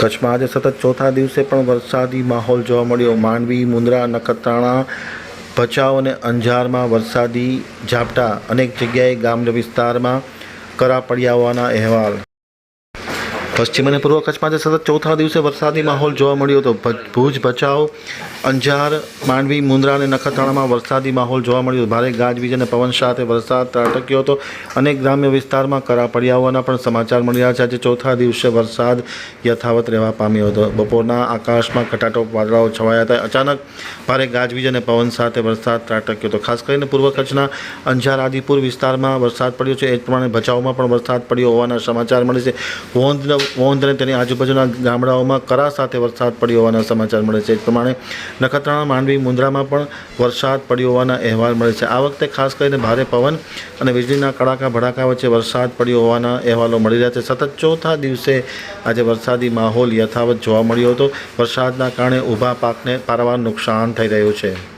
કચ્છમાં આજે સતત ચોથા દિવસે પણ વરસાદી માહોલ જોવા મળ્યો. માંડવી મુંદ્રા નખત્રાણા, ભચાઉ અને અંજારમાં વરસાદી ઝાપટા. અનેક જગ્યાએ ગ્રામ્ય વિસ્તારમાં કરા પડ્યા હોવાના અહેવાલ. પશ્ચિમ અને પૂર્વ કચ્છમાં આજે સતત ચોથા દિવસે વરસાદી માહોલ જોવા મળ્યો હતો. ભુજ ભચાઉ, અંજાર, માંડવી મુન્દ્રા અને નખત્રાણામાં વરસાદી માહોલ જોવા મળ્યો હતો. ભારે ગાજવીજ અને પવન સાથે વરસાદ ત્રાટક્યો હતો અનેક ગ્રામ્ય વિસ્તારમાં કરા પડ્યા હોવાના પણ સમાચાર મળી રહ્યા છે. આજે ચોથા દિવસે વરસાદ યથાવત રહેવા પામ્યો હતો. બપોરના આકાશમાં ઘટાટો વાદળાઓ છવાયા હતા. અચાનક ભારે ગાજવીજ અને પવન સાથે વરસાદ ત્રાટક્યો હતો. ખાસ કરીને પૂર્વ કચ્છના અંજાર, આદિપુર વિસ્તારમાં વરસાદ પડ્યો છે. એ જ પ્રમાણે ભચાઉમાં પણ વરસાદ પડ્યો હોવાના સમાચાર મળે છે. વોંધ વોંધ અને તેની આજુબાજુના ગામડાઓમાં કરા સાથે વરસાદ પડ્યો હોવાના સમાચાર મળે છે. એ પ્રમાણે નખત્રાણા, માંડવી, મુન્દ્રામાં પણ વરસાદ પડ્યો હોવાના અહેવાલ મળે છે. આ વખતે ખાસ કરીને ભારે પવન અને વીજળીના કડાકા, ભડાકા વચ્ચે વરસાદ પડ્યો હોવાના અહેવાલો મળી રહ્યા છે. સતત ચોથા દિવસે આજે વરસાદી માહોલ યથાવત જોવા મળ્યો હતો. વરસાદના કારણે ઊભા પાકને પારાવાર નુકસાન થઈ રહ્યું છે.